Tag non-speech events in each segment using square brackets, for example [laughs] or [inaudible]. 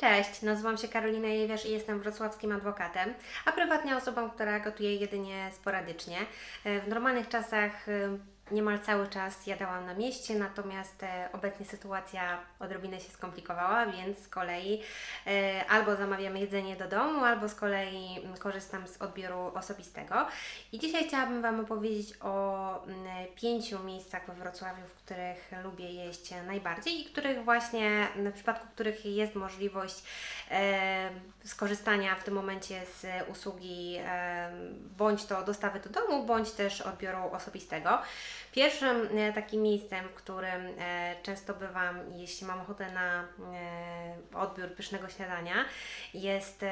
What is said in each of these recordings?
Cześć, nazywam się Karolina Jewiarz i jestem wrocławskim adwokatem, a prywatnie osobą, która gotuje jedynie sporadycznie. E, W normalnych czasach e, niemal cały czas jadałam na mieście, natomiast e, obecnie sytuacja odrobinę się skomplikowała, więc z kolei e, albo zamawiamy jedzenie do domu, albo z kolei mm, korzystam z odbioru osobistego. I dzisiaj chciałabym Wam opowiedzieć o mm, pięciu miejscach we Wrocławiu, w których lubię jeść najbardziej i których właśnie, w przypadku których jest możliwość e, skorzystania w tym momencie z usługi bądź to dostawy do domu, bądź też odbioru osobistego. Pierwszym e, takim miejscem, w którym e, często bywam, jeśli mam ochotę na e, odbiór pysznego śniadania, jest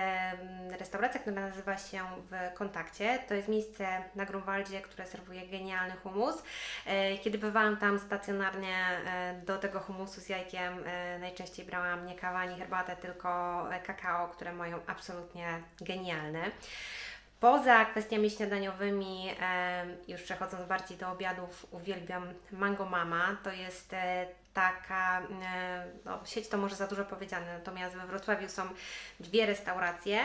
restauracja, która nazywa się W Kontakcie. To jest miejsce na Grunwaldzie, które serwuje genialny humus. Kiedy bywałam tam stacjonarnie, do tego humusu z jajkiem najczęściej brałam nie kawę, ani herbatę, tylko kakao, które mają absolutnie genialne. Poza kwestiami śniadaniowymi, już przechodząc bardziej do obiadów, uwielbiam Mango Mama. To jest e, taka, e, no, sieć to może za dużo powiedziane, natomiast we Wrocławiu są dwie restauracje.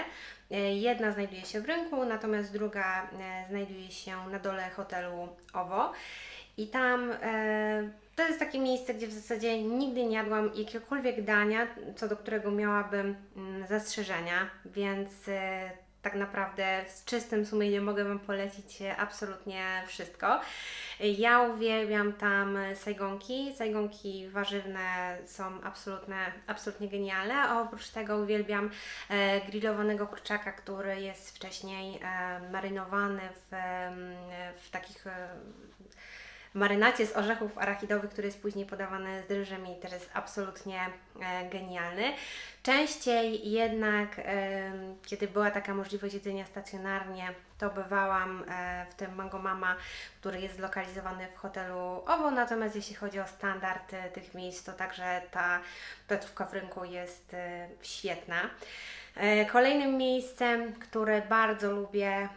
E, Jedna znajduje się w rynku, natomiast druga znajduje się na dole hotelu OWO. I tam to jest takie miejsce, gdzie w zasadzie nigdy nie jadłam jakiegokolwiek dania, co do którego miałabym mm, zastrzeżenia, więc tak naprawdę z czystym sumieniem mogę Wam polecić e, absolutnie wszystko. Ja uwielbiam tam sajgonki. Sajgonki warzywne są absolutne, absolutnie genialne, a oprócz tego uwielbiam e, grillowanego kurczaka, który jest wcześniej e, marynowany w, w takich marynacie z orzechów arachidowych, który jest później podawany z ryżem i też jest absolutnie e, genialny. Częściej jednak, kiedy była taka możliwość jedzenia stacjonarnie, to bywałam e, w tym Mango Mama, który jest zlokalizowany w hotelu OWO, natomiast jeśli chodzi o standard tych miejsc, to także ta placówka w rynku jest e, świetna. Kolejnym miejscem, które bardzo lubię,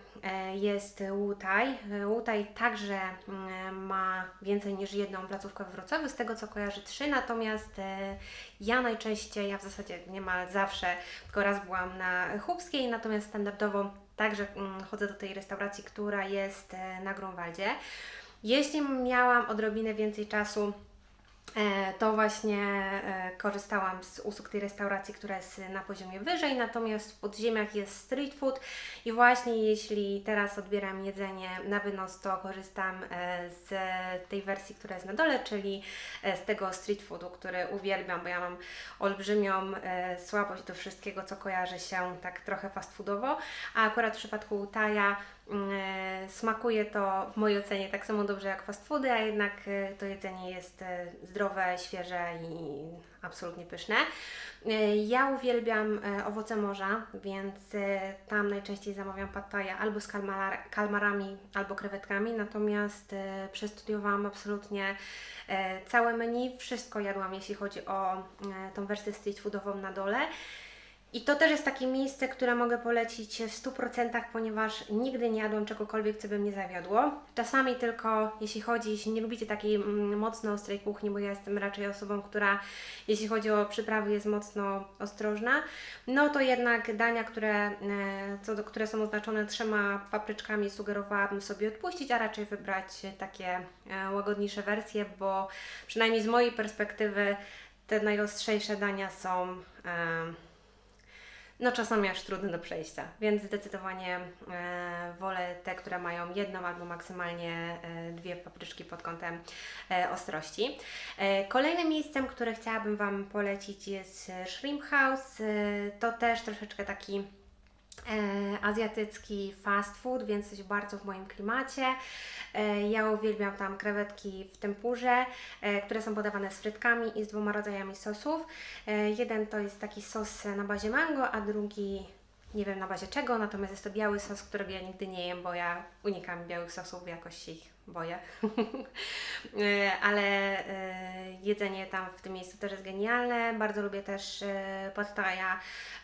jest Łutaj. E, Łutaj także mm, ma więcej niż jedną placówkę w Wrocławiu, z tego co kojarzę trzy, natomiast e, ja najczęściej, ja w zasadzie niemal zawsze, tylko raz byłam na Chłopskiej, natomiast standardowo także mm, chodzę do tej restauracji, która jest e, na Grunwaldzie. Jeśli miałam odrobinę więcej czasu, E, to właśnie e, korzystałam z usług tej restauracji, która jest na poziomie wyżej, natomiast w podziemiach jest street food. I właśnie jeśli teraz odbieram jedzenie na wynos, to korzystam e, z tej wersji, która jest na dole, czyli e, z tego street foodu, który uwielbiam, bo ja mam olbrzymią e, słabość do wszystkiego, co kojarzy się tak trochę fast foodowo, a akurat w przypadku Utaja E, Smakuje to w mojej ocenie tak samo dobrze jak fast foody, a jednak e, to jedzenie jest e, zdrowe, świeże i absolutnie pyszne. E, Ja uwielbiam e, owoce morza, więc e, tam najczęściej zamawiam pad thai'a albo z kalmar, kalmarami, albo krewetkami, natomiast e, przestudiowałam absolutnie e, całe menu, wszystko jadłam, jeśli chodzi o e, tą wersję street foodową na dole. I to też jest takie miejsce, które mogę polecić w 100%, ponieważ nigdy nie jadłam czegokolwiek, co by mnie zawiodło. Czasami tylko, jeśli chodzi, jeśli nie lubicie takiej mm, mocno ostrej kuchni, bo ja jestem raczej osobą, która, jeśli chodzi o przyprawy, jest mocno ostrożna, no to jednak dania, które, e, co które są oznaczone trzema papryczkami, sugerowałabym sobie odpuścić, a raczej wybrać takie e, łagodniejsze wersje, bo przynajmniej z mojej perspektywy te najostrzejsze dania są. No czasami aż trudne do przejścia, więc zdecydowanie e, wolę te, które mają jedną albo maksymalnie e, dwie papryczki pod kątem e, ostrości. E, kolejnym miejscem, które chciałabym Wam polecić jest Shrimp House. E, to też troszeczkę taki azjatycki fast food, więc coś bardzo w moim klimacie. E, ja uwielbiam tam krewetki w tempurze, e, które są podawane z frytkami i z dwoma rodzajami sosów. E, jeden to jest taki sos na bazie mango, a drugi nie wiem na bazie czego, natomiast jest to biały sos, którego ja nigdy nie jem, bo ja unikam białych sosów, jakoś się ich boję. [laughs] E, Ale e, jedzenie tam w tym miejscu też jest genialne. Bardzo lubię też e,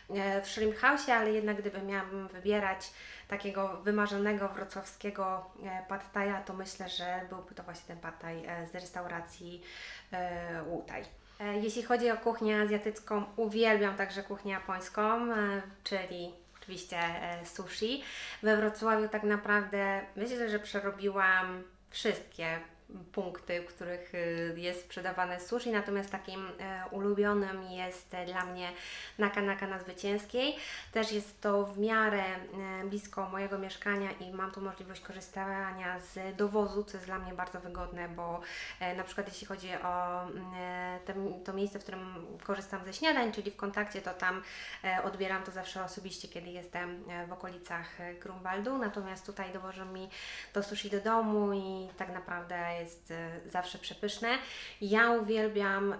e, w Shrimp House, ale jednak gdyby miałabym wybierać takiego wymarzonego wrocławskiego pad thai'a, to myślę, że byłby to właśnie ten pad thai e, z restauracji Łutaj. E, Jeśli chodzi o kuchnię azjatycką, uwielbiam także kuchnię japońską, e, czyli oczywiście e, sushi. We Wrocławiu tak naprawdę myślę, że przerobiłam wszystkie punkty, w których y, jest sprzedawane sushi, natomiast takim e, ulubionym jest e, dla mnie Nakanaka na Zwycięskiej. Też jest to w miarę blisko mojego mieszkania i mam tu możliwość korzystania z dowozu, co jest dla mnie bardzo wygodne, bo na przykład jeśli chodzi o to miejsce, w którym korzystam ze śniadań, czyli w kontakcie, to tam odbieram to zawsze osobiście, kiedy jestem w okolicach Grunwaldu, natomiast tutaj dowożą mi to sushi do domu i tak naprawdę jest e, zawsze przepyszne. Ja uwielbiam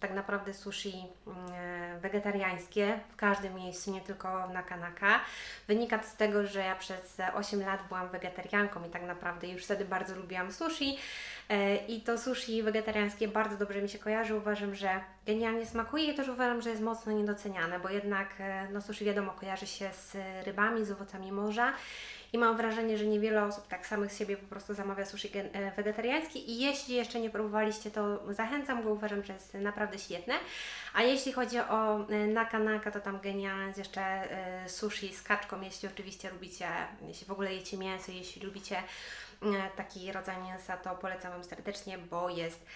tak naprawdę sushi mm, e, wegetariańskie w każdym miejscu, nie tylko na Kanaka. Wynika to z tego, że ja przez 8 lat byłam wegetarianką i tak naprawdę już wtedy bardzo lubiłam sushi. E, I to sushi wegetariańskie bardzo dobrze mi się kojarzy. Uważam, że genialnie smakuje i też uważam, że jest mocno niedoceniane, bo jednak e, no, sushi wiadomo kojarzy się z rybami, z owocami morza. I mam wrażenie, że niewiele osób tak samych z siebie po prostu zamawia sushi e, wegetariańskie i jeśli jeszcze nie próbowaliście, to zachęcam, bo uważam, że jest naprawdę świetne. A jeśli chodzi o naka naka, to tam genialne jest jeszcze sushi z kaczką, jeśli oczywiście lubicie, jeśli w ogóle jecie mięso, jeśli lubicie taki rodzaj mięsa, to polecam Wam serdecznie, bo jest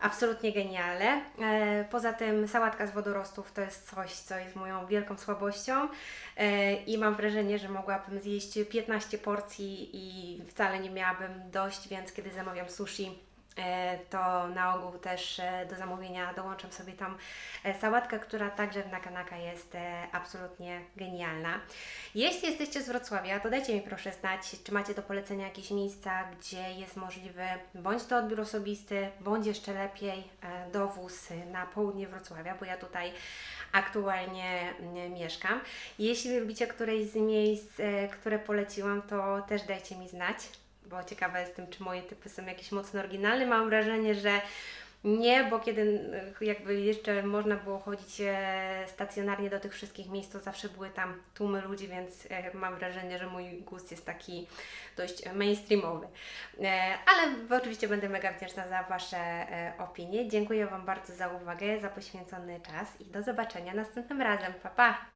absolutnie genialne. E, Poza tym sałatka z wodorostów to jest coś, co jest moją wielką słabością E, i mam wrażenie, że mogłabym zjeść 15 porcji i wcale nie miałabym dość, więc kiedy zamawiam sushi, e, to na ogół też e, do zamówienia dołączam sobie tam e, sałatkę, która także w Nakanaka jest e, absolutnie genialna. Jeśli jesteście z Wrocławia, to dajcie mi proszę znać, czy macie do polecenia jakieś miejsca, gdzie jest możliwy bądź to odbiór osobisty, bądź jeszcze lepiej e, dowóz na południe Wrocławia, bo ja tutaj aktualnie mieszkam. Jeśli lubicie któreś z miejsc, e, które poleciłam, to też dajcie mi znać, bo ciekawa jestem, czy moje typy są jakieś mocno oryginalne. Mam wrażenie, że nie, bo kiedy e, jakby jeszcze można było chodzić e, stacjonarnie do tych wszystkich miejsc, to zawsze były tam tłumy ludzi, więc e, mam wrażenie, że mój gust jest taki dość mainstreamowy. Ale oczywiście będę mega wdzięczna za Wasze opinie. Dziękuję Wam bardzo za uwagę, za poświęcony czas i do zobaczenia następnym razem. Pa, pa!